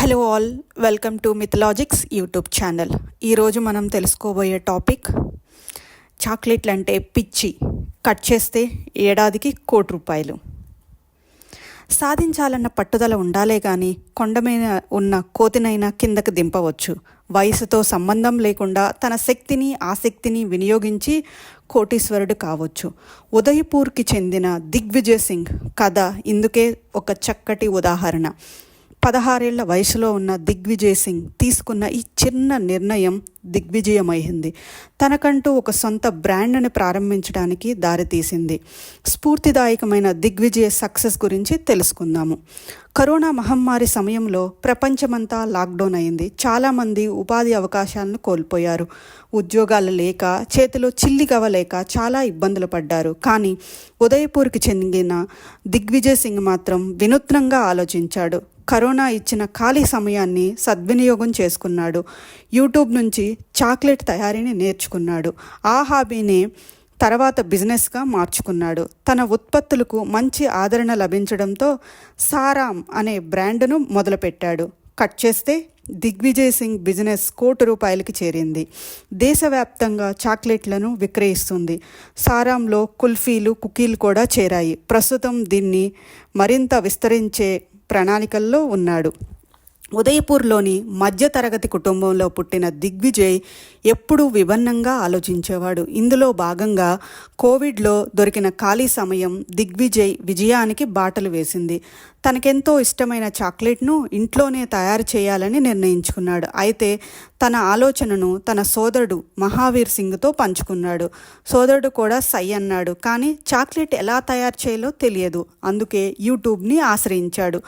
Hello all welcome to Mythologics YouTube channel. ఈరోజు మనం తెలుసుకోబోయే టాపిక్ చాక్లెట్లు అంటే పిచ్చి కట్ చేస్తే ఏడాదికి కోటి రూపాయలు. సాధించాలన్న పట్టుదల ఉండాలే కానీ కొండ మీద ఉన్న కోతినైనా కిందకు దింపవచ్చు. వయసుతో సంబంధం లేకుండా తన శక్తిని ఆసక్తిని వినియోగించి కోటీశ్వరుడు కావచ్చు. ఉదయపూర్కి చెందిన దిగ్విజయ్ సింగ్ కథ ఇందుకే ఒక చక్కటి ఉదాహరణ. పదహారేళ్ళ వయసులో ఉన్న దిగ్విజయ్ సింగ్ తీసుకున్న ఈ చిన్న నిర్ణయం దిగ్విజయమైంది. తనకంటూ ఒక సొంత బ్రాండ్ని ప్రారంభించడానికి దారితీసింది. స్ఫూర్తిదాయకమైన దిగ్విజయ సక్సెస్ గురించి తెలుసుకుందాము. కరోనా మహమ్మారి సమయంలో ప్రపంచమంతా లాక్డౌన్ అయింది. చాలామంది ఉపాధి అవకాశాలను కోల్పోయారు. ఉద్యోగాలు లేక చేతిలో చిల్లి లేక చాలా ఇబ్బందులు పడ్డారు. కానీ ఉదయపూర్కి చెందిన దిగ్విజయ్ సింగ్ మాత్రం వినూత్నంగా ఆలోచించాడు. కరోనా ఇచ్చిన ఖాళీ సమయాన్ని సద్వినియోగం చేసుకున్నాడు. యూట్యూబ్ నుంచి చాక్లెట్ తయారీని నేర్చుకున్నాడు. ఆ హాబీని తర్వాత బిజినెస్గా మార్చుకున్నాడు. తన ఉత్పత్తులకు మంచి ఆదరణ లభించడంతో సారామ్ అనే బ్రాండ్ను మొదలుపెట్టాడు. కట్ చేస్తే దిగ్విజయ్ సింగ్ బిజినెస్ కోటి రూపాయలకి చేరింది. దేశవ్యాప్తంగా చాక్లెట్లను విక్రయిస్తుంది. సారాంలో కుల్ఫీలు కుకీలు కూడా చేరాయి. ప్రస్తుతం దీన్ని మరింత విస్తరించే ప్రణాళికల్లో ఉన్నాడు. ఉదయపూర్లోని మధ్యతరగతి కుటుంబంలో పుట్టిన దిగ్విజయ్ ఎప్పుడూ విభిన్నంగా ఆలోచించేవాడు. ఇందులో భాగంగా కోవిడ్లో దొరికిన ఖాళీ సమయం దిగ్విజయ్ విజయానికి బాటలు వేసింది. తనకెంతో ఇష్టమైన చాక్లెట్ను ఇంట్లోనే తయారు చేయాలని నిర్ణయించుకున్నాడు. అయితే తన ఆలోచనను తన సోదరుడు మహావీర్ సింగ్తో పంచుకున్నాడు. సోదరుడు కూడా సై అన్నాడు. కానీ చాక్లెట్ ఎలా తయారు చేయాలో తెలియదు. అందుకే యూట్యూబ్ని ఆశ్రయించాడు.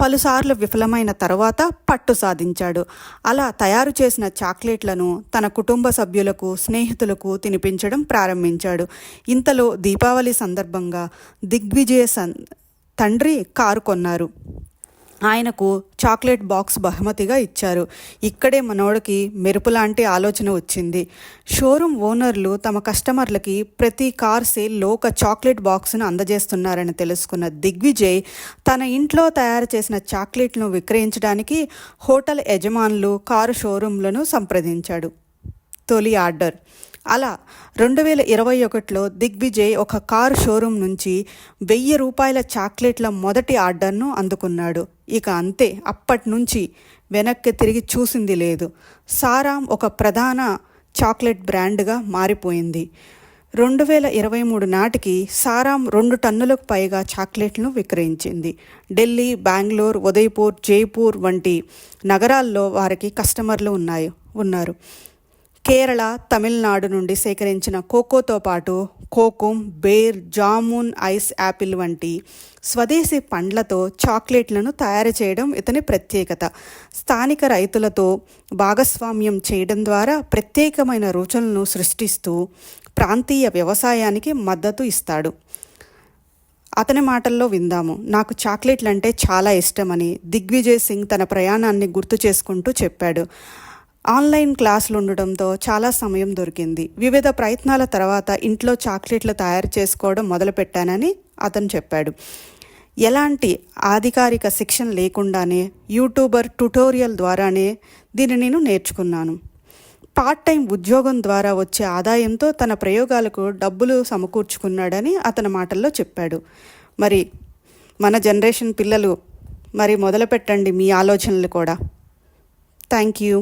పలుసార్లు విఫలమైన తర్వాత పట్టు సాధించాడు. అలా తయారు చేసిన చాక్లెట్లను తన కుటుంబ సభ్యులకు స్నేహితులకు తినిపించడం ప్రారంభించాడు. ఇంతలో దీపావళి సందర్భంగా దిగ్విజయ సన్ తండ్రి కారు కొన్నారు. ఆయనకు చాక్లెట్ బాక్స్ బహుమతిగా ఇచ్చారు. ఇక్కడే మనోడికి మెరుపు లాంటి ఆలోచన వచ్చింది. షోరూమ్ ఓనర్లు తమ కస్టమర్లకి ప్రతి కార్ సేల్లో ఒక చాక్లెట్ బాక్స్ను అందజేస్తున్నారని తెలుసుకున్న దిగ్విజయ్ తన ఇంట్లో తయారు చేసిన చాక్లెట్ను విక్రయించడానికి హోటల్ యజమానులు కారు షోరూంలను సంప్రదించాడు. తొలి ఆర్డర్. అలా రెండు వేల ఇరవై ఒకటిలో దిగ్విజయ్ ఒక కారు షోరూమ్ నుంచి వెయ్యి రూపాయల చాక్లెట్ల మొదటి ఆర్డర్ను అందుకున్నాడు. ఇక అంతే అప్పటి నుంచి వెనక్కి తిరిగి చూసింది లేదు. సారాం ఒక ప్రధాన చాక్లెట్ బ్రాండ్గా మారిపోయింది. రెండు వేల ఇరవై మూడు నాటికి సారాం రెండు టన్నులకు పైగా చాక్లెట్లను విక్రయించింది. ఢిల్లీ బెంగళూరు ఉదయపూర్ జైపూర్ వంటి నగరాల్లో వారికి కస్టమర్లు ఉన్నాయి ఉన్నారు. కేరళ తమిళనాడు నుండి సేకరించిన కోకోతో పాటు కోకుం బేర్ జామున్ ఐస్ యాపిల్ వంటి స్వదేశీ పండ్లతో చాక్లెట్లను తయారు చేయడం ఇతని ప్రత్యేకత. స్థానిక రైతులతో భాగస్వామ్యం చేయడం ద్వారా ప్రత్యేకమైన రుచులను సృష్టిస్తూ ప్రాంతీయ వ్యవసాయానికి మద్దతు ఇస్తాడు. అతని మాటల్లో విందాము. నాకు చాక్లెట్లు అంటే చాలా ఇష్టమని దిగ్విజయ్ సింగ్ తన ప్రయాణాన్ని గుర్తు చేసుకుంటూ చెప్పాడు. ఆన్లైన్ క్లాసులు ఉండడంతో చాలా సమయం దొరికింది. వివిధ ప్రయత్నాల తర్వాత ఇంట్లో చాక్లెట్లు తయారు చేసుకోవడం మొదలుపెట్టానని అతను చెప్పాడు. ఎలాంటి అధికారిక శిక్షణ లేకుండానే యూట్యూబర్ ట్యుటోరియల్ ద్వారానే దీన్ని నేను నేర్చుకున్నాను. పార్ట్ టైం ఉద్యోగం ద్వారా వచ్చే ఆదాయంతో తన ప్రయోగాలకు డబ్బులు సమకూర్చుకున్నాడని అతని మాటల్లో చెప్పాడు. మరి మన జనరేషన్ పిల్లలు మరి మొదలుపెట్టండి మీ ఆలోచనలు కూడా. Thank you.